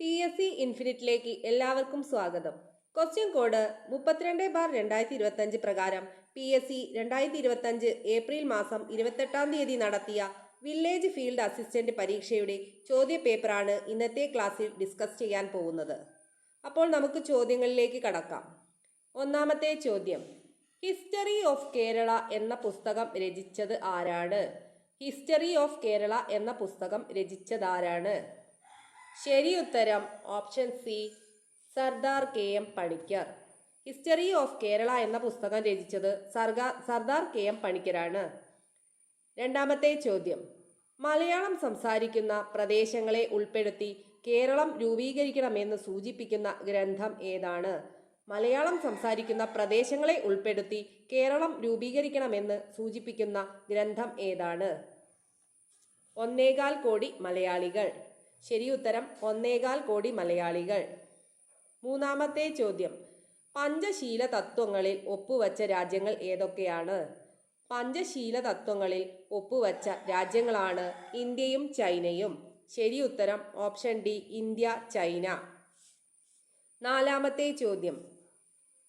P S C ഇൻഫിനിറ്റിലേക്ക് എല്ലാവർക്കും സ്വാഗതം. Question code മുപ്പത്തിരണ്ട് ബാർ രണ്ടായിരത്തി ഇരുപത്തഞ്ച് പ്രകാരം പി എസ് സി രണ്ടായിരത്തി ഇരുപത്തഞ്ച് ഏപ്രിൽ മാസം ഇരുപത്തെട്ടാം തീയതി നടത്തിയ വില്ലേജ് ഫീൽഡ് അസിസ്റ്റന്റ് പരീക്ഷയുടെ ചോദ്യ പേപ്പറാണ് ഇന്നത്തെ ക്ലാസ്സിൽ ഡിസ്കസ് ചെയ്യാൻ പോകുന്നത്. അപ്പോൾ നമുക്ക് ചോദ്യങ്ങളിലേക്ക് കടക്കാം. ഒന്നാമത്തെ ചോദ്യം. ഹിസ്റ്ററി ഓഫ് കേരള എന്ന പുസ്തകം രചിച്ചത് ആരാണ്? ഹിസ്റ്ററി ഓഫ് കേരള എന്ന പുസ്തകം രചിച്ചതാരാണ് ശരി ഉത്തരം option C Sardar K M Panikkar. History of Kerala എന്ന പുസ്തകം രചിച്ചത് സർഗാ സർദാർ കെ എം പണിക്കരാണ്. രണ്ടാമത്തെ ചോദ്യം. മലയാളം സംസാരിക്കുന്ന പ്രദേശങ്ങളെ ഉൾപ്പെടുത്തി കേരളം രൂപീകരിക്കണമെന്ന് സൂചിപ്പിക്കുന്ന ഗ്രന്ഥം ഏതാണ്? മലയാളം സംസാരിക്കുന്ന പ്രദേശങ്ങളെ ഉൾപ്പെടുത്തി കേരളം രൂപീകരിക്കണമെന്ന് സൂചിപ്പിക്കുന്ന ഗ്രന്ഥം ഏതാണ്? ഒന്നേകാൽ കോടി മലയാളികൾ. ശരി ഉത്തരം ഒന്നേകാൽ കോടി മലയാളികൾ. മൂന്നാമത്തെ ചോദ്യം. പഞ്ചശീല തത്വങ്ങളിൽ ഒപ്പുവച്ച രാജ്യങ്ങൾ ഏതൊക്കെയാണ്? പഞ്ചശീല തത്വങ്ങളിൽ ഒപ്പുവച്ച രാജ്യങ്ങളാണ് ഇന്ത്യയും ചൈനയും. ശരി ഉത്തരം ഓപ്ഷൻ ഡി ഇന്ത്യ ചൈന. നാലാമത്തെ ചോദ്യം.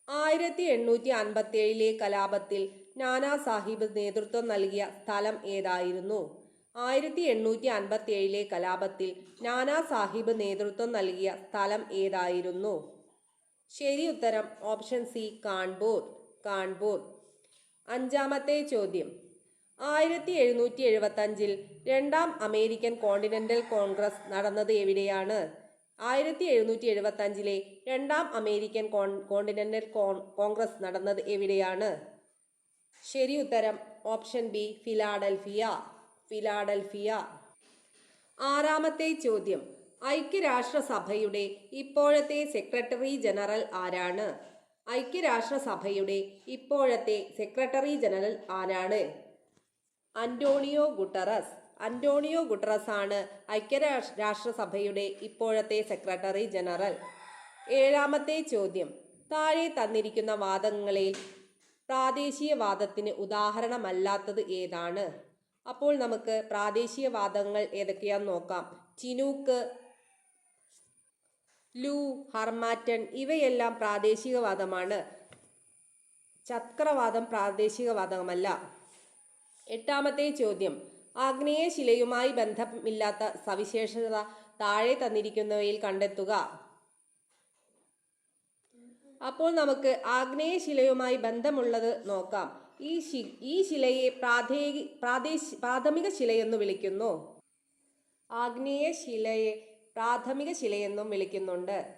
ആയിരത്തി എണ്ണൂറ്റി അൻപത്തി ഏഴിലെ കലാപത്തിൽ നാനാ സാഹിബ് നേതൃത്വം നൽകിയ സ്ഥലം ഏതായിരുന്നു? ആയിരത്തി എണ്ണൂറ്റി അൻപത്തി ഏഴിലെ കലാപത്തിൽ നാനാ സാഹിബ് നേതൃത്വം നൽകിയ സ്ഥലം ഏതായിരുന്നു? ശരി ഉത്തരം ഓപ്ഷൻ സി കാൺപൂർ. കാൺപൂർ. അഞ്ചാമത്തെ ചോദ്യം. ആയിരത്തി എഴുന്നൂറ്റി എഴുപത്തി അഞ്ചിൽ രണ്ടാം അമേരിക്കൻ കോണ്ടിനെന്റൽ കോൺഗ്രസ് നടന്നത് എവിടെയാണ്? ആയിരത്തി എഴുന്നൂറ്റി എഴുപത്തി അഞ്ചിലെ രണ്ടാം അമേരിക്കൻ കോണ്ടിനെന്റൽ കോൺ കോൺഗ്രസ് നടന്നത് എവിടെയാണ്? ശരി ഉത്തരം ഓപ്ഷൻ ബി ഫിലാഡൽഫിയ. ഫിലാഡൽഫിയ. ആറാമത്തെ ചോദ്യം. ഐക്യരാഷ്ട്രസഭയുടെ ഇപ്പോഴത്തെ സെക്രട്ടറി ജനറൽ ആരാണ്? ഐക്യരാഷ്ട്രസഭയുടെ ഇപ്പോഴത്തെ സെക്രട്ടറി ജനറൽ ആരാണ്? Antonio Guterres. അന്റോണിയോ ഗുട്ടറസ് ആണ് ഐക്യരാഷ്ട്രസഭയുടെ രാഷ്ട്രസഭയുടെ ഇപ്പോഴത്തെ സെക്രട്ടറി ജനറൽ. ഏഴാമത്തെ ചോദ്യം. താഴെ തന്നിരിക്കുന്ന വാദങ്ങളിൽ പ്രാദേശികവാദത്തിന് ഉദാഹരണമല്ലാത്തത് ഏതാണ്? അപ്പോൾ നമുക്ക് പ്രാദേശിക വാദങ്ങൾ ഏതൊക്കെയാന്ന് നോക്കാം. ചിനൂക്ക് ലൂ ഹർമാറ്റൻ ഇവയെല്ലാം പ്രാദേശികവാദമാണ് ചക്രവാദം പ്രാദേശികവാദമല്ല എട്ടാമത്തെ ചോദ്യം. ആഗ്നേയശിലയുമായി ബന്ധമില്ലാത്ത സവിശേഷത താഴെ തന്നിരിക്കുന്നവയിൽ കണ്ടെത്തുക. അപ്പോൾ നമുക്ക് ആഗ്നേയശിലയുമായി ബന്ധമുള്ളത് നോക്കാം. ഈ ശി ഈ ശിലയെ പ്രാദേശി പ്രാദേശി പ്രാഥമിക ശിലയെന്ന് വിളിക്കുന്നു. ആഗ്നേയ ശിലയെ പ്രാഥമിക ശിലയെന്നും വിളിക്കുന്നുണ്ട്.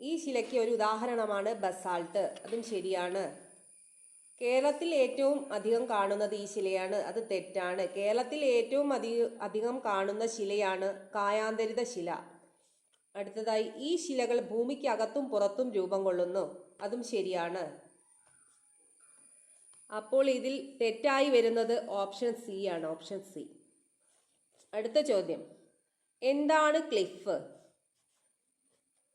ഈ ശിലയ്ക്ക് ഒരു ഉദാഹരണമാണ് ബസാൾട്ട്. അതും ശരിയാണ്. കേരളത്തിൽ ഏറ്റവും അധികം കാണുന്നത് ഈ ശിലയാണ്. അത് തെറ്റാണ്. കേരളത്തിൽ ഏറ്റവും അധിക അധികം കാണുന്ന ശിലയാണ് കായാന്തരിത ശില. അടുത്തതായി ഈ ശിലകൾ ഭൂമിക്ക് അകത്തും പുറത്തും രൂപം കൊള്ളുന്നു. അതും ശരിയാണ്. അപ്പോൾ ഇതിൽ തെറ്റായി വരുന്നത് ഓപ്ഷൻ സി ആണ് ഓപ്ഷൻ സി. അടുത്ത ചോദ്യം. എന്താണ് ക്ലിഫ്?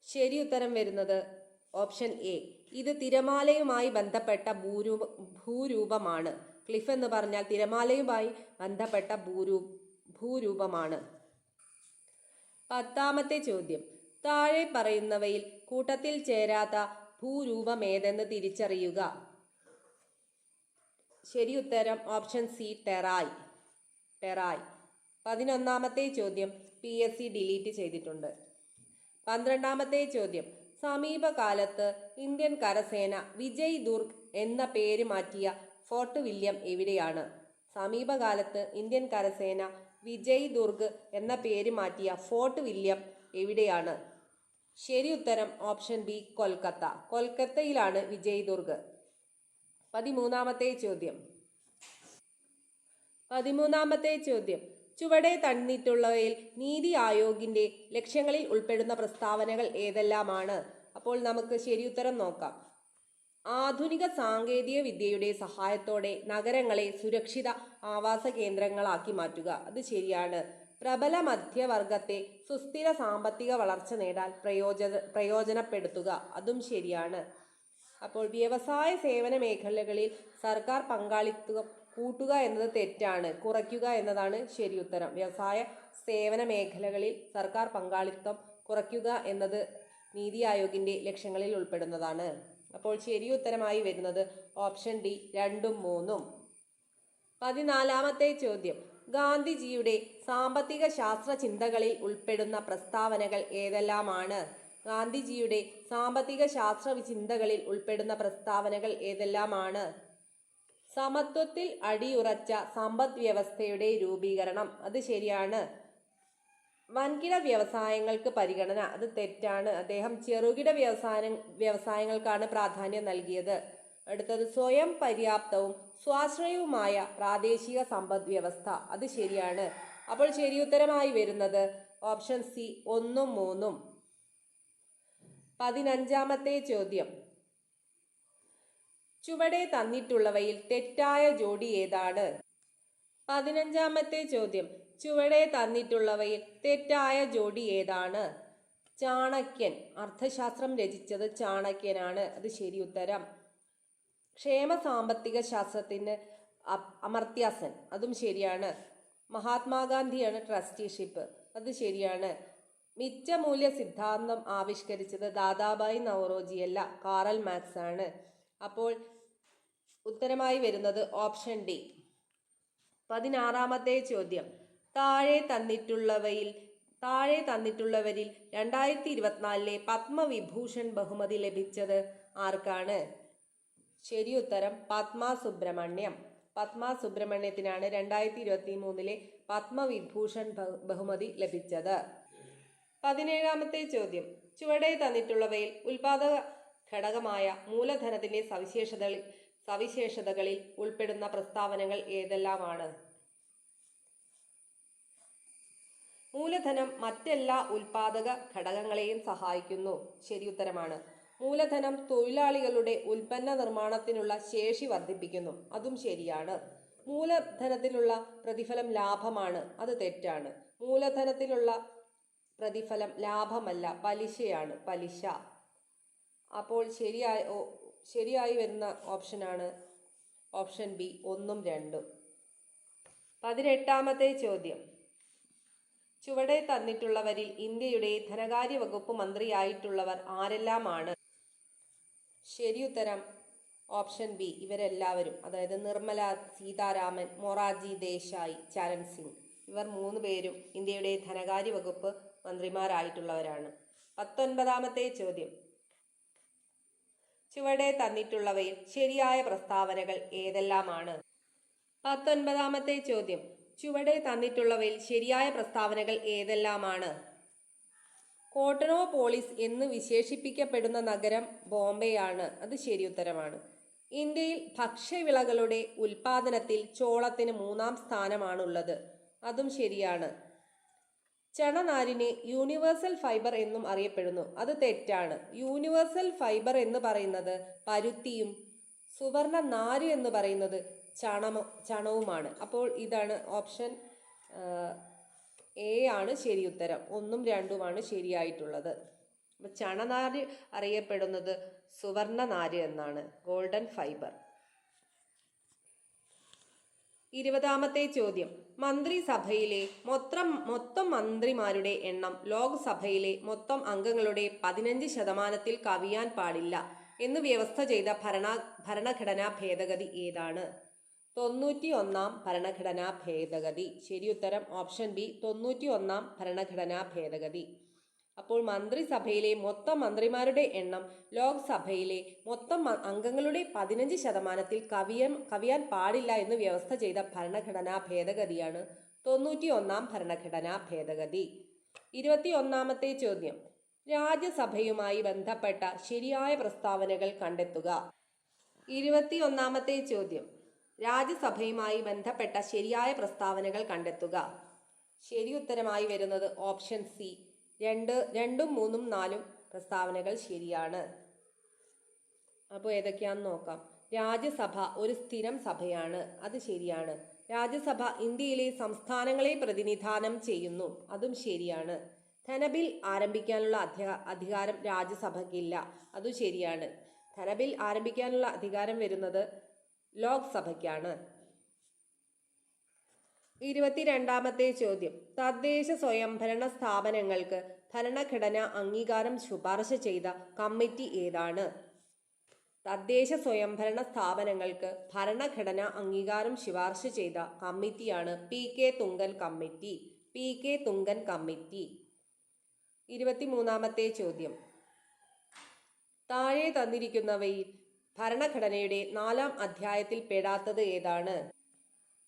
ശരി ഉത്തരം വരുന്നത് ഓപ്ഷൻ എ. ഇത് തിരമാലയുമായി ബന്ധപ്പെട്ട ഭൂരൂപ ഭൂരൂപമാണ്. ക്ലിഫ് എന്ന് പറഞ്ഞാൽ തിരമാലയുമായി ബന്ധപ്പെട്ട ഭൂരൂ ഭൂരൂപമാണ്. പത്താമത്തെ ചോദ്യം. താഴെ പറയുന്നവയിൽ കൂട്ടത്തിൽ ചേരാത്ത ഭൂരൂപമേതെന്ന് തിരിച്ചറിയുക. ശരി ഉത്തരം ഓപ്ഷൻ സി ടെറായ്. ടെറായ്. പതിനൊന്നാമത്തെ ചോദ്യം പി എസ് സി ഡിലീറ്റ് ചെയ്തിട്ടുണ്ട്. പന്ത്രണ്ടാമത്തെ ചോദ്യം സമീപകാലത്ത് ഇന്ത്യൻ കരസേന വിജയ് ദുർഗ് എന്ന പേര് മാറ്റിയ ഫോർട്ട് വില്യം എവിടെയാണ്? സമീപകാലത്ത് ഇന്ത്യൻ കരസേന വിജയ് ദുർഗ് എന്ന പേര് മാറ്റിയ ഫോർട്ട് വില്യം എവിടെയാണ്? ശരി ഉത്തരം ഓപ്ഷൻ ബി കൊൽക്കത്ത. കൊൽക്കത്തയിലാണ് വിജയ് ദുർഗ്. പതിമൂന്നാമത്തെ ചോദ്യം. പതിമൂന്നാമത്തെ ചോദ്യം. ചുവടെ തന്നിട്ടുള്ളവയിൽ നീതി ആയോഗിന്റെ ലക്ഷ്യങ്ങളിൽ ഉൾപ്പെടുന്ന പ്രസ്താവനകൾ ഏതെല്ലാമാണ്? അപ്പോൾ നമുക്ക് ശരിയുത്തരം നോക്കാം. ആധുനിക സാങ്കേതിക വിദ്യയുടെ സഹായത്തോടെ നഗരങ്ങളെ സുരക്ഷിത ആവാസ കേന്ദ്രങ്ങളാക്കി മാറ്റുക. അത് ശരിയാണ്. പ്രബല മധ്യവർഗത്തെ സുസ്ഥിര സാമ്പത്തിക വളർച്ച നേടാൻ പ്രയോജന പ്രയോജനപ്പെടുത്തുക. അതും ശരിയാണ്. അപ്പോൾ വ്യവസായ സേവന മേഖലകളിൽ സർക്കാർ പങ്കാളിത്തം കൂട്ടുക എന്നത് തെറ്റാണ്. കുറയ്ക്കുക എന്നതാണ് ശരി ഉത്തരം. വ്യവസായ സേവന മേഖലകളിൽ സർക്കാർ പങ്കാളിത്തം കുറയ്ക്കുക എന്നത് നീതി ആയോഗിന്റെ ലക്ഷ്യങ്ങളിൽ ഉൾപ്പെടുന്നതാണ്. അപ്പോൾ ശരി ഉത്തരമായി വരുന്നത് ഓപ്ഷൻ ഡി രണ്ടും മൂന്നും. പതിനാലാമത്തെ ചോദ്യം. ഗാന്ധിജിയുടെ സാമ്പത്തിക ശാസ്ത്ര ചിന്തകളിൽ ഉൾപ്പെടുന്ന പ്രസ്താവനകൾ ഏതെല്ലാമാണ്? ഗാന്ധിജിയുടെ സാമ്പത്തിക ശാസ്ത്ര ചിന്തകളിൽ ഉൾപ്പെടുന്ന പ്രസ്താവനകൾ ഏതെല്ലാമാണ്? സമത്വത്തിൽ അടിയുറച്ച സമ്പദ് വ്യവസ്ഥയുടെ രൂപീകരണം അത് ശരിയാണ്. വൻകിട വ്യവസായങ്ങൾക്ക് പരിഗണന അത് തെറ്റാണ്. അദ്ദേഹം ചെറുകിട വ്യവസായ വ്യവസായങ്ങൾക്കാണ് പ്രാധാന്യം നൽകിയത്. അടുത്തത് സ്വയം പര്യാപ്തവും സ്വാശ്രയവുമായ പ്രാദേശിക സമ്പദ് വ്യവസ്ഥ അത് ശരിയാണ്. അപ്പോൾ ശരിയുത്തരമായി വരുന്നത് ഓപ്ഷൻ സി ഒന്നും മൂന്നും. പതിനഞ്ചാമത്തെ ചോദ്യം. ചുവടെ തന്നിട്ടുള്ളവയിൽ തെറ്റായ ജോഡി ഏതാണ്? പതിനഞ്ചാമത്തെ ചോദ്യം. ചുവടെ തന്നിട്ടുള്ളവയിൽ തെറ്റായ ജോഡി ഏതാണ്? ചാണക്യൻ. അർത്ഥശാസ്ത്രം രചിച്ചത് ചാണക്യനാണ്. അത് ശരി ഉത്തരം. ക്ഷേമ സാമ്പത്തിക ശാസ്ത്രത്തിന് അമർത്യാസൻ. അതും ശരിയാണ്. മഹാത്മാഗാന്ധിയാണ് ട്രസ്റ്റിഷിപ്പ്. അത് ശരിയാണ്. മിച്ചമൂല്യ സിദ്ധാന്തം ആവിഷ്കരിച്ചത് ദാദാബായി നവറോജിയല്ല കാറൽ മാക്സ് ആണ് അപ്പോൾ ഉത്തരമായി വരുന്നത് ഓപ്ഷൻ ഡി. പതിനാറാമത്തെ ചോദ്യം. താഴെ തന്നിട്ടുള്ളവയിൽ താഴെ തന്നിട്ടുള്ളവരിൽ രണ്ടായിരത്തി ഇരുപത്തിനാലിലെ പത്മവിഭൂഷൺ ബഹുമതി ലഭിച്ചത് ആർക്കാണ്? ശരി ഉത്തരം പത്മ സുബ്രഹ്മണ്യം പത്മ സുബ്രഹ്മണ്യത്തിനാണ് രണ്ടായിരത്തി ഇരുപത്തി മൂന്നിലെ പത്മവിഭൂഷൺ ബഹുമതി ലഭിച്ചത്. പതിനേഴാമത്തെ ചോദ്യം. ചുവടെ തന്നിട്ടുള്ളവയിൽ ഉൽപാദക ഘടകമായ മൂലധനത്തിന്റെ സവിശേഷതകളിൽ സവിശേഷതകളിൽ ഉൾപ്പെടുന്ന പ്രസ്താവനകൾ ഏതെല്ലാമാണ്? മൂലധനം മറ്റെല്ലാ ഉൽപാദക ഘടകങ്ങളെയും സഹായിക്കുന്നു. ശരിയുത്തരമാണ് മൂലധനം തൊഴിലാളികളുടെ ഉൽപ്പന്ന നിർമ്മാണത്തിനുള്ള ശേഷി വർദ്ധിപ്പിക്കുന്നു. അതും ശരിയാണ്. മൂലധനത്തിനുള്ള പ്രതിഫലം ലാഭമാണ്. അത് തെറ്റാണ്. മൂലധനത്തിലുള്ള പ്രതിഫലം ലാഭമല്ല പലിശയാണ് പലിശ. അപ്പോൾ ശരിയായി ശരിയായി വരുന്ന ഓപ്ഷനാണ് ഓപ്ഷൻ ബി ഒന്നും രണ്ടും. പതിനെട്ടാമത്തെ ചോദ്യം. ചുവടെ തന്നിട്ടുള്ളവരിൽ ഇന്ത്യയുടെ ധനകാര്യ വകുപ്പ് മന്ത്രിയായിട്ടുള്ളവർ ആരെല്ലാമാണ്? ശരിയുത്തരം ഓപ്ഷൻ ബി ഇവരെല്ലാവരും അതായത് നിർമ്മല സീതാരാമൻ മൊറാജി ദേശായി ചരൺ സിംഗ്. ഇവർ മൂന്ന് പേരും ഇന്ത്യയുടെ ധനകാര്യ വകുപ്പ് മന്ത്രിമാരായിട്ടുള്ളവരാണ്. പത്തൊൻപതാമത്തെ ചോദ്യം. ചുവടെ തന്നിട്ടുള്ളവയിൽ ശരിയായ പ്രസ്താവനകൾ ഏതെല്ലാമാണ്? പത്തൊൻപതാമത്തെ ചോദ്യം. ചുവടെ തന്നിട്ടുള്ളവയിൽ ശരിയായ പ്രസ്താവനകൾ ഏതെല്ലാമാണ്? കോട്ടണോ പോളിസ് എന്ന് വിശേഷിപ്പിക്കപ്പെടുന്ന നഗരം ബോംബെയാണ്. അത് ശരി ഉത്തരമാണ് ഇന്ത്യയിൽ ഭക്ഷ്യവിളകളുടെ ഉൽപാദനത്തിൽ ചോളത്തിന് മൂന്നാം സ്ഥാനമാണുള്ളത്. അതും ശരിയാണ്. ചണനാരിനെ യൂണിവേഴ്സൽ ഫൈബർ എന്നും അറിയപ്പെടുന്നു. അത് തെറ്റാണ്. യൂണിവേഴ്സൽ ഫൈബർ എന്ന് പറയുന്നത് പരുത്തിയും സുവർണ നാര് എന്ന് പറയുന്നത് ചണമ ചണവുമാണ്. അപ്പോൾ ഇതാണ് ഓപ്ഷൻ എ ആണ് ശരി ഉത്തരം. ഒന്നും രണ്ടുമാണ് ശരിയായിട്ടുള്ളത്. ചണനാര് അറിയപ്പെടുന്നത് സുവർണ നാര് എന്നാണ്. ഗോൾഡൻ ഫൈബർ ഇരുപതാമത്തെ ചോദ്യം. മന്ത്രിസഭയിലെ മൊത്തം മൊത്തം മന്ത്രിമാരുടെ എണ്ണം ലോക്സഭയിലെ മൊത്തം അംഗങ്ങളുടെ പതിനഞ്ച് ശതമാനത്തിൽ കവിയാൻ പാടില്ല എന്ന് വ്യവസ്ഥ ചെയ്ത ഭരണ ഭരണഘടനാ ഭേദഗതി ഏതാണ്? തൊണ്ണൂറ്റി ഒന്നാം ഭരണഘടനാ ഭേദഗതി. ശരിയുത്തരം ഓപ്ഷൻ ബി തൊണ്ണൂറ്റി ഒന്നാം ഭരണഘടനാ ഭേദഗതി. അപ്പോൾ മന്ത്രിസഭയിലെ മൊത്തം മന്ത്രിമാരുടെ എണ്ണം ലോക്സഭയിലെ മൊത്തം അംഗങ്ങളുടെ പതിനഞ്ച് ശതമാനത്തിൽ കവിയം കവിയാൻ പാടില്ല എന്ന് വ്യവസ്ഥ ചെയ്ത ഭരണഘടനാ ഭേദഗതിയാണ് തൊണ്ണൂറ്റി ഒന്നാം ഭരണഘടനാ ഭേദഗതി. ഇരുപത്തി ഒന്നാമത്തെ ചോദ്യം. രാജ്യസഭയുമായി ബന്ധപ്പെട്ട ശരിയായ പ്രസ്താവനകൾ കണ്ടെത്തുക. ഇരുപത്തി ഒന്നാമത്തെ ചോദ്യം. രാജ്യസഭയുമായി ബന്ധപ്പെട്ട ശരിയായ പ്രസ്താവനകൾ കണ്ടെത്തുക. ശരി ഉത്തരമായി വരുന്നത് ഓപ്ഷൻ സി. രണ്ട് രണ്ടും മൂന്നും നാലും പ്രസ്താവനകൾ ശരിയാണ്. അപ്പോൾ ഏതൊക്കെയാണെന്ന് നോക്കാം. രാജ്യസഭ ഒരു സ്ഥിരം സഭയാണ്. അത് ശരിയാണ്. രാജ്യസഭ ഇന്ത്യയിലെ സംസ്ഥാനങ്ങളെ പ്രതിനിധാനം ചെയ്യുന്നു. അതും ശരിയാണ്. ധനബിൽ ആരംഭിക്കാനുള്ള അധിക അധികാരം രാജ്യസഭയ്ക്കില്ല. അതും ശരിയാണ്. ധനബിൽ ആരംഭിക്കാനുള്ള അധികാരം വരുന്നത് ലോക്സഭയ്ക്കാണ്. ഇരുപത്തിരണ്ടാമത്തെ ചോദ്യം. തദ്ദേശ സ്വയംഭരണ സ്ഥാപനങ്ങൾക്ക് ഭരണഘടന അംഗീകാരം ശുപാർശ ചെയ്ത കമ്മിറ്റി ഏതാണ്? തദ്ദേശ സ്വയംഭരണ സ്ഥാപനങ്ങൾക്ക് ഭരണഘടന അംഗീകാരം ശുപാർശ ചെയ്ത കമ്മിറ്റിയാണ് P K Thungan committee. P K Thungan committee. ഇരുപത്തിമൂന്നാമത്തെ ചോദ്യം. താഴെ തന്നിരിക്കുന്നവയിൽ ഭരണഘടനയുടെ നാലാം അധ്യായത്തിൽ പെടാത്തത് ഏതാണ്?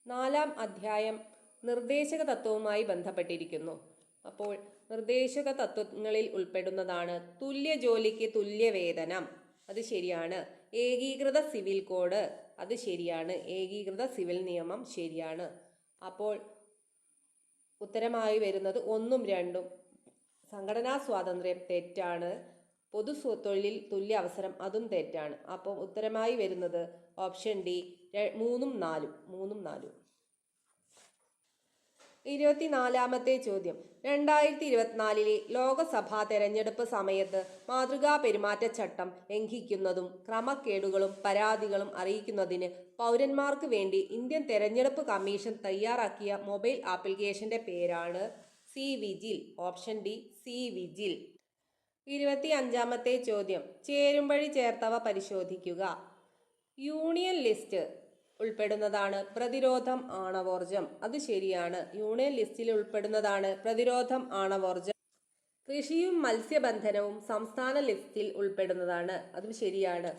നാലാം അധ്യായം നിർദ്ദേശക തത്വവുമായി ബന്ധപ്പെട്ടിരിക്കുന്നു. അപ്പോൾ നിർദ്ദേശക തത്വങ്ങളിൽ ഉൾപ്പെടുന്നതാണ് തുല്യ ജോലിക്ക് തുല്യ വേതനം അത് ശരിയാണ്. ഏകീകൃത സിവിൽ കോഡ്. അത് ശരിയാണ്. ഏകീകൃത സിവിൽ നിയമം ശരിയാണ്. അപ്പോൾ ഉത്തരമായി വരുന്നത് ഒന്നും രണ്ടും. സംഘടനാ സ്വാതന്ത്ര്യം തെറ്റാണ്. പൊതു തൊഴിലിൽ തുല്യ അവസരം അതും തെറ്റാണ്. അപ്പോൾ ഉത്തരമായി വരുന്നത് ഓപ്ഷൻ ഡി മൂന്നും നാലും മൂന്നും നാലും. ഇരുപത്തിനാലാമത്തെ ചോദ്യം. രണ്ടായിരത്തി ഇരുപത്തിനാലിലെ ലോകസഭാ തെരഞ്ഞെടുപ്പ് സമയത്ത് മാതൃകാ പെരുമാറ്റച്ചട്ടം ലംഘിക്കുന്നതും ക്രമക്കേടുകളും പരാതികളും അറിയിക്കുന്നതിന് പൗരന്മാർക്ക് വേണ്ടി ഇന്ത്യൻ തെരഞ്ഞെടുപ്പ് കമ്മീഷൻ തയ്യാറാക്കിയ മൊബൈൽ ആപ്ലിക്കേഷന്റെ പേരാണ് C vigil option D C vigil. ഇരുപത്തി അഞ്ചാമത്തെ ചോദ്യം. ചേരുംവഴി ചേർത്തവ പരിശോധിക്കുക. യൂണിയൻ ലിസ്റ്റ് ഉൾപ്പെടുന്നതാണ് പ്രതിരോധം ആണവോർജം. അത് ശരിയാണ്. യൂണിയൻ ലിസ്റ്റിൽ ഉൾപ്പെടുന്നതാണ് പ്രതിരോധം ആണവോർജം. കൃഷിയും മത്സ്യബന്ധനവും സംസ്ഥാന ലിസ്റ്റിൽ ഉൾപ്പെടുന്നതാണ്. അതും ശരിയാണ്.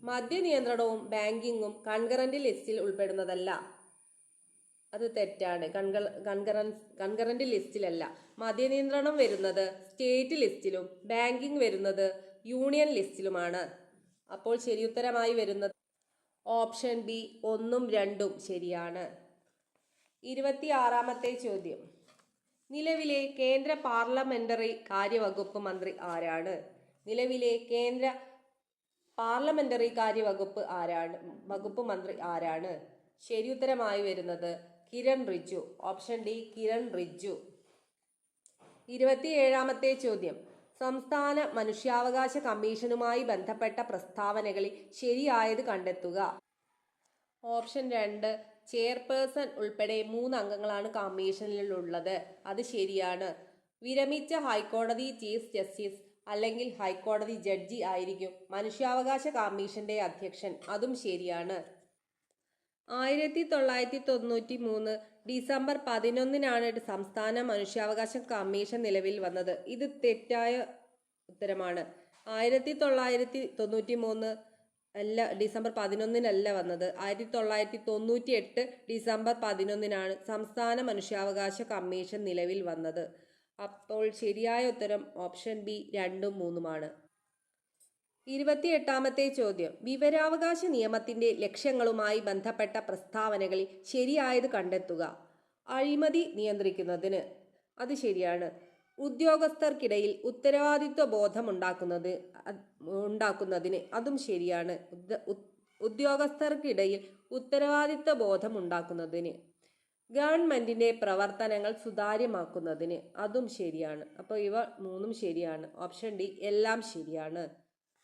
മദ്യനിയന്ത്രണവും ബാങ്കിങ്ങും കൺകറന്റ് ലിസ്റ്റിൽ ഉൾപ്പെടുന്നതല്ല. അത് തെറ്റാണ്. കൺകറൻ കൺകറന്റ് ലിസ്റ്റിലല്ല. മദ്യനിയന്ത്രണം വരുന്നത് സ്റ്റേറ്റ് ലിസ്റ്റിലും ബാങ്കിങ് വരുന്നത് യൂണിയൻ ലിസ്റ്റിലുമാണ്. അപ്പോൾ ശരിയുത്തരമായി വരുന്നത് ഓപ്ഷൻ ബി ഒന്നും രണ്ടും ശരിയാണ്. ഇരുപത്തിയാറാമത്തെ ചോദ്യം. നിലവിലെ കേന്ദ്ര പാർലമെന്ററി കാര്യവകുപ്പ് മന്ത്രി ആരാണ്? നിലവിലെ കേന്ദ്ര പാർലമെന്ററി കാര്യവകുപ്പ് ആരാണ്? വകുപ്പ് മന്ത്രി ആരാണ്? ശരിയുത്തരമായി വരുന്നത് Kiren Riju. Option D Kiren Rijiju. ഇരുപത്തിയേഴാമത്തെ ചോദ്യം. സംസ്ഥാന മനുഷ്യാവകാശ കമ്മീഷനുമായി ബന്ധപ്പെട്ട പ്രസ്താവനകളിൽ ശരിയായത് കണ്ടെത്തുക. ഓപ്ഷൻ രണ്ട് ചെയർപേഴ്സൺ ഉൾപ്പെടെ മൂന്ന് അംഗങ്ങളാണ് കമ്മീഷനിലുള്ളത്. അത് ശരിയാണ്. വിരമിച്ച ഹൈക്കോടതി ചീഫ് ജസ്റ്റിസ് അല്ലെങ്കിൽ ഹൈക്കോടതി ജഡ്ജി ആയിരിക്കും മനുഷ്യാവകാശ കമ്മീഷന്റെ അധ്യക്ഷൻ. അതും ശരിയാണ്. ആയിരത്തി തൊള്ളായിരത്തി തൊണ്ണൂറ്റി മൂന്ന് ഡിസംബർ പതിനൊന്നിനാണ് സംസ്ഥാന മനുഷ്യാവകാശ കമ്മീഷൻ നിലവിൽ വന്നത്. ഇത് തെറ്റായ ഉത്തരമാണ്. ആയിരത്തി തൊള്ളായിരത്തി തൊണ്ണൂറ്റി മൂന്ന് അല്ല ഡിസംബർ പതിനൊന്നിനല്ല വന്നത്. ആയിരത്തി തൊള്ളായിരത്തി തൊണ്ണൂറ്റി എട്ട് ഡിസംബർ പതിനൊന്നിനാണ് സംസ്ഥാന മനുഷ്യാവകാശ കമ്മീഷൻ നിലവിൽ വന്നത്. അപ്പോൾ ശരിയായ ഉത്തരം ഓപ്ഷൻ ബി രണ്ടും മൂന്നുമാണ്. ഇരുപത്തിയെട്ടാമത്തെ ചോദ്യം. വിവരാവകാശ നിയമത്തിന്റെ ലക്ഷ്യങ്ങളുമായി ബന്ധപ്പെട്ട പ്രസ്താവനകളിൽ ശരിയായത് കണ്ടെത്തുക. അഴിമതി നിയന്ത്രിക്കുന്നതിന്. അത് ശരിയാണ്. ഉദ്യോഗസ്ഥർക്കിടയിൽ ഉത്തരവാദിത്വ ബോധം ഉണ്ടാക്കുന്നത് ഉണ്ടാക്കുന്നതിന് അതും ശരിയാണ്. ഉദ്യോഗസ്ഥർക്കിടയിൽ ഉത്തരവാദിത്വ ബോധം ഉണ്ടാക്കുന്നതിന് ഗവൺമെന്റിന്റെ പ്രവർത്തനങ്ങൾ സുതാര്യമാക്കുന്നതിന് അതും ശരിയാണ്. അപ്പോൾ ഇവ മൂന്നും ശരിയാണ്. ഓപ്ഷൻ ഡി എല്ലാം ശരിയാണ്.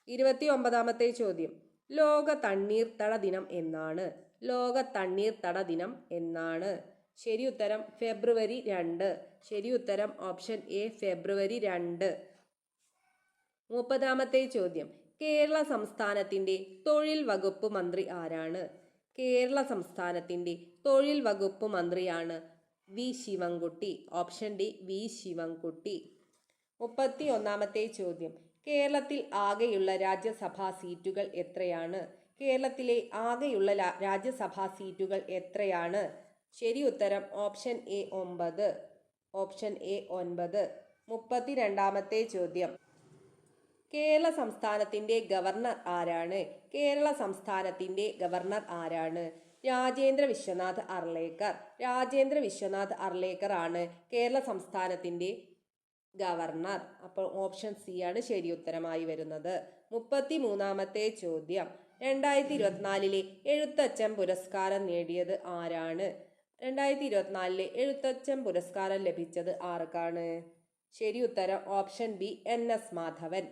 ഇരുപത്തി ഒമ്പതാമത്തെ ചോദ്യം. ലോക തണ്ണീർത്തട ദിനം എന്നാണ്. ലോക തണ്ണീർത്തട ദിനം എന്നാണ്. ശരി ഉത്തരം ഫെബ്രുവരി രണ്ട്. ശരി ഉത്തരം ഓപ്ഷൻ എ ഫെബ്രുവരി രണ്ട്. മുപ്പതാമത്തെ ചോദ്യം. കേരള സംസ്ഥാനത്തിന്റെ തൊഴിൽ വകുപ്പ് മന്ത്രി ആരാണ്? കേരള സംസ്ഥാനത്തിന്റെ തൊഴിൽ വകുപ്പ് മന്ത്രിയാണ് V Sivankutty. Option D V Sivankutty. മുപ്പത്തി ഒന്നാമത്തെ ചോദ്യം. കേരളത്തിൽ ആകെയുള്ള രാജ്യസഭാ സീറ്റുകൾ എത്രയാണ്? കേരളത്തിലെ ആകെയുള്ള രാജ്യസഭാ സീറ്റുകൾ എത്രയാണ്? ശരി ഉത്തരം ഓപ്ഷൻ എ ഒമ്പത്. ഓപ്ഷൻ എ ഒൻപത്. മുപ്പത്തിരണ്ടാമത്തെ ചോദ്യം. കേരള സംസ്ഥാനത്തിന്റെ ഗവർണർ ആരാണ്? കേരള സംസ്ഥാനത്തിന്റെ ഗവർണർ ആരാണ്? രാജേന്ദ്ര വിശ്വനാഥ് അർലേക്കർ. രാജേന്ദ്ര വിശ്വനാഥ് അർലേക്കർ ആണ് കേരള സംസ്ഥാനത്തിന്റെ ഗവർണർ. അപ്പോൾ ഓപ്ഷൻ സി ആണ് ശരി ഉത്തരമായി വരുന്നത്. മുപ്പത്തി മൂന്നാമത്തെ ചോദ്യം. രണ്ടായിരത്തി ഇരുപത്തിനാലിലെ എഴുത്തച്ഛൻ പുരസ്കാരം നേടിയത് ആരാണ്? രണ്ടായിരത്തി ഇരുപത്തിനാലിലെ എഴുത്തച്ഛൻ പുരസ്കാരം ലഭിച്ചത് ആർക്കാണ്? ശരി ഉത്തരം option B N S Madhavan.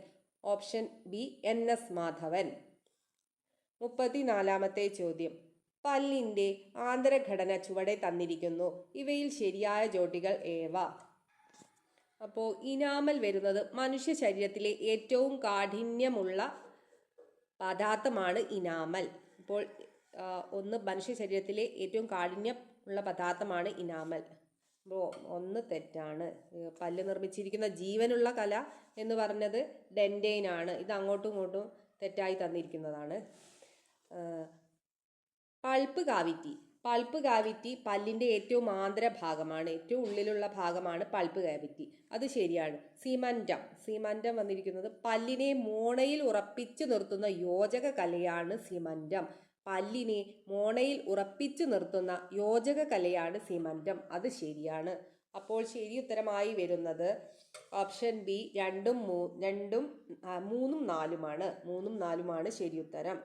Option B N S Madhavan. മുപ്പത്തിനാലാമത്തെ ചോദ്യം. പല്ലിന്റെ ആന്തരഘടന ചുവടെ തന്നിരിക്കുന്നു. ഇവയിൽ ശരിയായ ജോഡികൾ ഏവ? അപ്പോൾ ഇനാമൽ വരുന്നത് മനുഷ്യ ശരീരത്തിലെ ഏറ്റവും കാഠിന്യമുള്ള പദാർത്ഥമാണ് ഇനാമൽ. അപ്പോൾ ഒന്ന് മനുഷ്യ ശരീരത്തിലെ ഏറ്റവും കാഠിന്യം ഉള്ള പദാർത്ഥമാണ് ഇനാമൽ. അപ്പോൾ ഒന്ന് തെറ്റാണ്. പല്ല് നിർമ്മിച്ചിരിക്കുന്ന ജീവനുള്ള കല എന്ന് പറഞ്ഞത് ഡെന്റെയിൻ ആണ്. ഇത് അങ്ങോട്ടും ഇങ്ങോട്ടും തെറ്റായി തന്നിരിക്കുന്നതാണ്. Pulp cavity. പൾപ്പ് കാവിറ്റി പല്ലിന്റെ ഏറ്റവും ആന്തര ഭാഗമാണ്. ഏറ്റവും ഉള്ളിലുള്ള ഭാഗമാണ് പൾപ്പ് കാവിറ്റി അത് ശരിയാണ്. സീമന്റം സീമന്റം വന്നിരിക്കുന്നത് പല്ലിനെ മോണയിൽ ഉറപ്പിച്ചു നിർത്തുന്ന യോജക കലയാണ് സീമന്റം പല്ലിനെ മോണയിൽ ഉറപ്പിച്ചു നിർത്തുന്ന യോജക കലയാണ് സീമന്റം അത് ശരിയാണ്. അപ്പോൾ ശരി ഉത്തരമായി വരുന്നത് ഓപ്ഷൻ ബി രണ്ടും മൂ രണ്ടും മൂന്നും നാലുമാണ്. മൂന്നും നാലുമാണ് ശരി ഉത്തരം.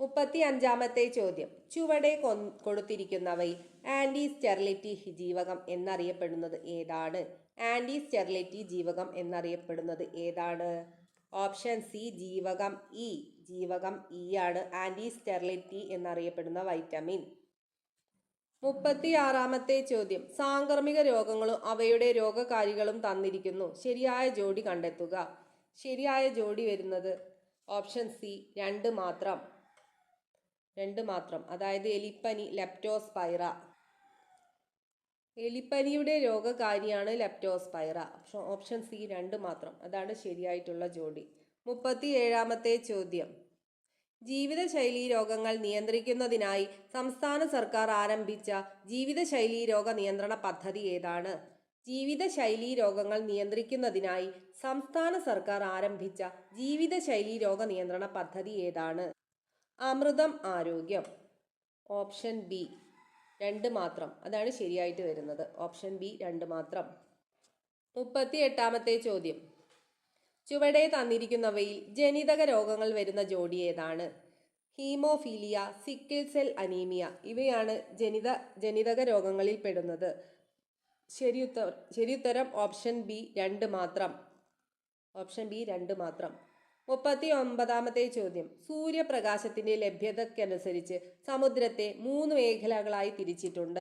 മുപ്പത്തി അഞ്ചാമത്തെ ചോദ്യം. ചുവടെ കൊടുത്തിരിക്കുന്നവയിൽ ആന്റി സ്റ്റെർലിറ്റി ജീവകം എന്നറിയപ്പെടുന്നത് ഏതാണ്? ആന്റി സ്റ്റെർലിറ്റി ജീവകം എന്നറിയപ്പെടുന്നത് ഏതാണ്? ഓപ്ഷൻ സി ജീവകം ഇ. ജീവകം ഇ ആണ് ആന്റി സ്റ്റെർലിറ്റി എന്നറിയപ്പെടുന്ന വൈറ്റമിൻ. മുപ്പത്തി ആറാമത്തെ ചോദ്യം. സാംക്രമിക രോഗങ്ങളും അവയുടെ രോഗകാരികളും തന്നിരിക്കുന്നു. ശരിയായ ജോഡി കണ്ടെത്തുക. ശരിയായ ജോഡി വരുന്നത് ഓപ്ഷൻ സി രണ്ട് മാത്രം. രണ്ട് മാത്രം. അതായത് എലിപ്പനി ലെപ്റ്റോസ്പൈറ എലിപ്പനിയുടെ രോഗകാരിയാണ് ലെപ്റ്റോസ്പൈറ ഓപ്ഷൻ സി രണ്ട് മാത്രം. അതാണ് ശരിയായിട്ടുള്ള ജോഡി. മുപ്പത്തി ഏഴാമത്തെ ചോദ്യം. ജീവിതശൈലീ രോഗങ്ങൾ നിയന്ത്രിക്കുന്നതിനായി സംസ്ഥാന സർക്കാർ ആരംഭിച്ച ജീവിതശൈലീ രോഗ നിയന്ത്രണ പദ്ധതി ഏതാണ്? ജീവിതശൈലീ രോഗങ്ങൾ നിയന്ത്രിക്കുന്നതിനായി സംസ്ഥാന സർക്കാർ ആരംഭിച്ച ജീവിതശൈലീ രോഗ നിയന്ത്രണ പദ്ധതി ഏതാണ്? അമൃതം ആരോഗ്യം. ഓപ്ഷൻ ബി രണ്ട് മാത്രം. അതാണ് ശരിയായിട്ട് വരുന്നത്. ഓപ്ഷൻ ബി രണ്ട് മാത്രം. മുപ്പത്തി എട്ടാമത്തെ ചോദ്യം. ചുവടെ തന്നിരിക്കുന്നവയിൽ ജനിതക രോഗങ്ങൾ വരുന്ന ജോഡി ഏതാണ്? ഹീമോഫീലിയ സിക്കിൾ സെൽ അനീമിയ ഇവയാണ് ജനിത ജനിതക രോഗങ്ങളിൽ പെടുന്നത്. ശരിയുത്തരം ശരിയുത്തരം ഓപ്ഷൻ ബി രണ്ട് മാത്രം. ഓപ്ഷൻ ബി രണ്ട് മാത്രം. മുപ്പത്തി ഒമ്പതാമത്തെ ചോദ്യം. സൂര്യപ്രകാശത്തിന്റെ ലഭ്യതയ്ക്കനുസരിച്ച് സമുദ്രത്തെ മൂന്ന് മേഖലകളായി തിരിച്ചിട്ടുണ്ട്.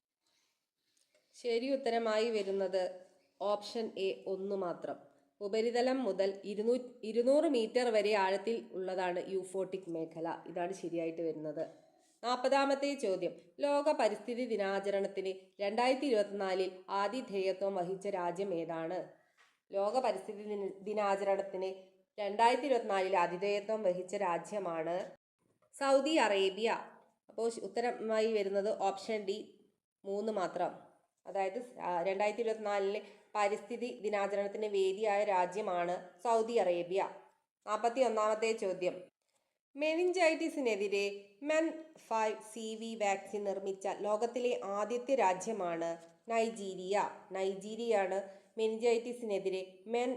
ശരി ഉത്തരമായി വരുന്നത് ഓപ്ഷൻ എ ഒന്ന് മാത്രം. ഉപരിതലം മുതൽ ഇരുന്നൂ ഇരുന്നൂറ് മീറ്റർ വരെ ആഴത്തിൽ ഉള്ളതാണ് യൂഫോട്ടിക് മേഖല. ഇതാണ് ശരിയായിട്ട് വരുന്നത്. നാൽപ്പതാമത്തെ ചോദ്യം. ലോക പരിസ്ഥിതി ദിനാചരണത്തിന് രണ്ടായിരത്തി ഇരുപത്തിനാലിൽ ആതിഥേയത്വം വഹിച്ച രാജ്യം ഏതാണ്? ലോക പരിസ്ഥിതി ദിന- ദിനാചരണത്തിന് രണ്ടായിരത്തി ഇരുപത്തിനാലിൽ ആതിഥേയത്വം വഹിച്ച രാജ്യമാണ് സൗദി അറേബ്യ. അപ്പോൾ ഉത്തരമായി വരുന്നത് ഓപ്ഷൻ ഡി മൂന്ന് മാത്രം. അതായത് രണ്ടായിരത്തി ഇരുപത്തിനാലിലെ പരിസ്ഥിതി ദിനാചരണത്തിന് വേദിയായ രാജ്യമാണ് സൗദി അറേബ്യ. നാൽപ്പത്തി ഒന്നാമത്തെ ചോദ്യം. മെനിഞ്ചൈറ്റിസിനെതിരെ Men five C V vaccine നിർമ്മിച്ച ലോകത്തിലെ ആദ്യത്തെ രാജ്യമാണ് നൈജീരിയ. നൈജീരിയയാണ് മെനിഞ്ചൈറ്റിസിനെതിരെ Men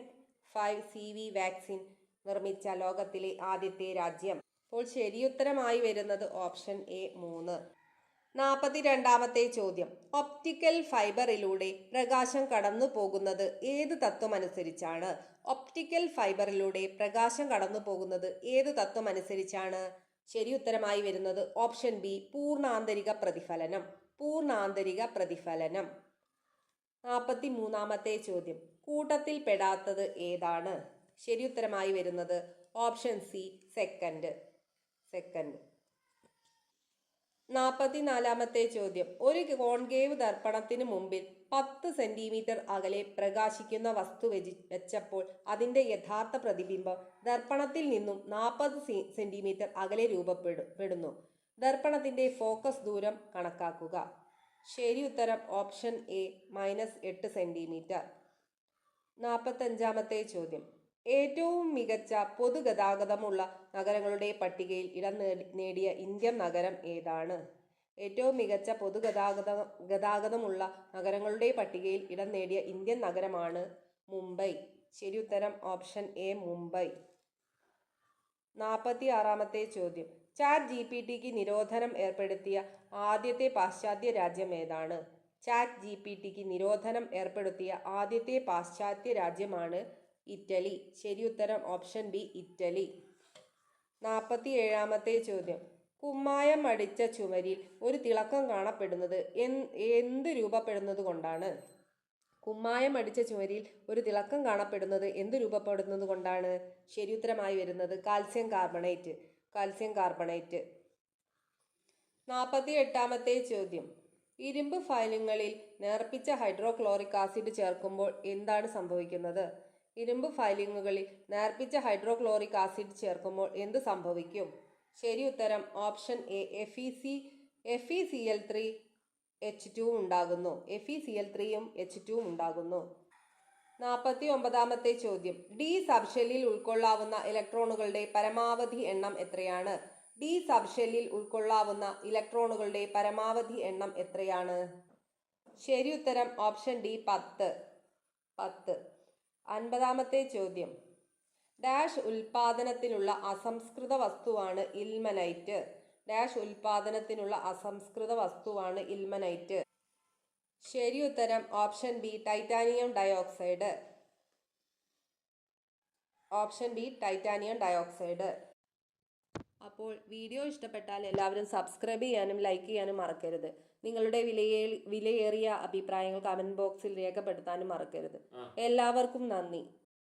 five C V vaccine നിർമ്മിച്ച ലോകത്തിലെ ആദ്യത്തെ രാജ്യം. അപ്പോൾ ശരിയുത്തരമായി വരുന്നത് ഓപ്ഷൻ എ മൂന്ന്. നാൽപ്പത്തി രണ്ടാമത്തെ ചോദ്യം. ഒപ്റ്റിക്കൽ ഫൈബറിലൂടെ പ്രകാശം കടന്നു പോകുന്നത് ഏത് തത്വം അനുസരിച്ചാണ് ഒപ്റ്റിക്കൽ ഫൈബറിലൂടെ പ്രകാശം കടന്നു പോകുന്നത് ഏത് തത്വം അനുസരിച്ചാണ് ശരി ഉത്തരമായി വരുന്നത് ഓപ്ഷൻ ബി പൂർണാന്തരിക പ്രതിഫലനം. പൂർണാന്തരിക പ്രതിഫലനം. നാൽപ്പത്തി മൂന്നാമത്തെ ചോദ്യം. കൂട്ടത്തിൽ പെടാത്തത് ഏതാണ് ശരിയുത്തരമായി വരുന്നത് ഓപ്ഷൻ സി സെക്കൻഡ് സെക്കൻഡ് നാൽപ്പത്തിനാലാമത്തെ ചോദ്യം. ഒരു കോൺകേവ് ദർപ്പണത്തിന് മുമ്പിൽ പത്ത് സെന്റിമീറ്റർ അകലെ പ്രകാശിക്കുന്ന വസ്തു വെജി വെച്ചപ്പോൾ അതിന്റെ യഥാർത്ഥ പ്രതിബിംബം ദർപ്പണത്തിൽ നിന്നും നാൽപ്പത് സെന്റിമീറ്റർ അകലെ രൂപപ്പെടുന്നു ദർപ്പണത്തിന്റെ ഫോക്കസ് ദൂരം കണക്കാക്കുക. ശരി ഉത്തരം ഓപ്ഷൻ എ മൈനസ് എട്ട് സെന്റിമീറ്റർ. നാൽപ്പത്തഞ്ചാമത്തെ ചോദ്യം. ഏറ്റവും മികച്ച പൊതുഗതാഗതമുള്ള നഗരങ്ങളുടെ പട്ടികയിൽ ഇടം നേടിയ ഇന്ത്യൻ നഗരം ഏതാണ്? ഏറ്റവും മികച്ച പൊതുഗതാഗത ഗതാഗതമുള്ള നഗരങ്ങളുടെ പട്ടികയിൽ ഇടം നേടിയ ഇന്ത്യൻ നഗരമാണ് മുംബൈ. ശരി ഉത്തരം ഓപ്ഷൻ എ മുംബൈ. നാൽപ്പത്തി ആറാമത്തെ ചോദ്യം. ചാറ്റ് ജി പി ടിക്ക് നിരോധനം ഏർപ്പെടുത്തിയ ആദ്യത്തെ പാശ്ചാത്യ രാജ്യം ഏതാണ്? ചാറ്റ് ജി പി ടിക്ക് നിരോധനം ഏർപ്പെടുത്തിയ ആദ്യത്തെ പാശ്ചാത്യ രാജ്യമാണ് ഇറ്റലി. ശരിയുത്തരം ഓപ്ഷൻ ബി ഇറ്റലി. നാൽപ്പത്തി ഏഴാമത്തെ ചോദ്യം. കുമ്മായം അടിച്ച ചുമരിൽ ഒരു തിളക്കം കാണപ്പെടുന്നത് എന്ത് രൂപപ്പെടുന്നത് കൊണ്ടാണ്? കുമ്മായം അടിച്ച ചുമരിൽ ഒരു തിളക്കം കാണപ്പെടുന്നത് എന്ത് രൂപപ്പെടുന്നത് കൊണ്ടാണ്? ശരിയുത്തരമായി വരുന്നത് കാൽസ്യം കാർബണേറ്റ് കാൽസ്യം കാർബണേറ്റ്. നാൽപ്പത്തി എട്ടാമത്തെ ചോദ്യം. ഇരുമ്പ് ഫയലുകളിൽ നേർപ്പിച്ച ഹൈഡ്രോക്ലോറിക് ആസിഡ് ചേർക്കുമ്പോൾ എന്താണ് സംഭവിക്കുന്നത്? ഇരുമ്പ് ഫയലിങ്ങുകളിൽ നേർപ്പിച്ച ഹൈഡ്രോക്ലോറിക് ആസിഡ് ചേർക്കുമ്പോൾ എന്ത് സംഭവിക്കും? ശരി ഉത്തരം option A F E C F E C L three H two ഉണ്ടാകുന്നു. എഫ് ഇ സി എൽ ത്രീയും എച്ച് ടുവും ഉണ്ടാകുന്നു. നാൽപ്പത്തി ഒമ്പതാമത്തെ ചോദ്യം. ഡി സബ്ഷെല്ലിൽ ഉൾക്കൊള്ളാവുന്ന ഇലക്ട്രോണുകളുടെ പരമാവധി എണ്ണം എത്രയാണ്? ഡി സബ്ഷെല്ലിൽ ഉൾക്കൊള്ളാവുന്ന ഇലക്ട്രോണുകളുടെ പരമാവധി എണ്ണം എത്രയാണ്? ശരി ഉത്തരം ഓപ്ഷൻ ഡി പത്ത്. പത്ത്. അൻപതാമത്തെ ചോദ്യം. ഡാഷ് ഉൽപാദനത്തിനുള്ള അസംസ്കൃത വസ്തുവാണ് ഇൽമനൈറ്റ്. ഡാഷ് ഉൽപാദനത്തിനുള്ള അസംസ്കൃത വസ്തുവാണ് ഇൽമനൈറ്റ്. ശരി ഉത്തരം option B titanium dioxide. Option B titanium dioxide. അപ്പോൾ വീഡിയോ ഇഷ്ടപ്പെട്ടാൽ എല്ലാവരും സബ്സ്ക്രൈബ് ചെയ്യാനും ലൈക്ക് ചെയ്യാനും മറക്കരുത്. നിങ്ങളുടെ വിലയേ വിലയേറിയ അഭിപ്രായങ്ങൾ കമന്റ് ബോക്സിൽ രേഖപ്പെടുത്താനും മറക്കരുത്. എല്ലാവർക്കും നന്ദി.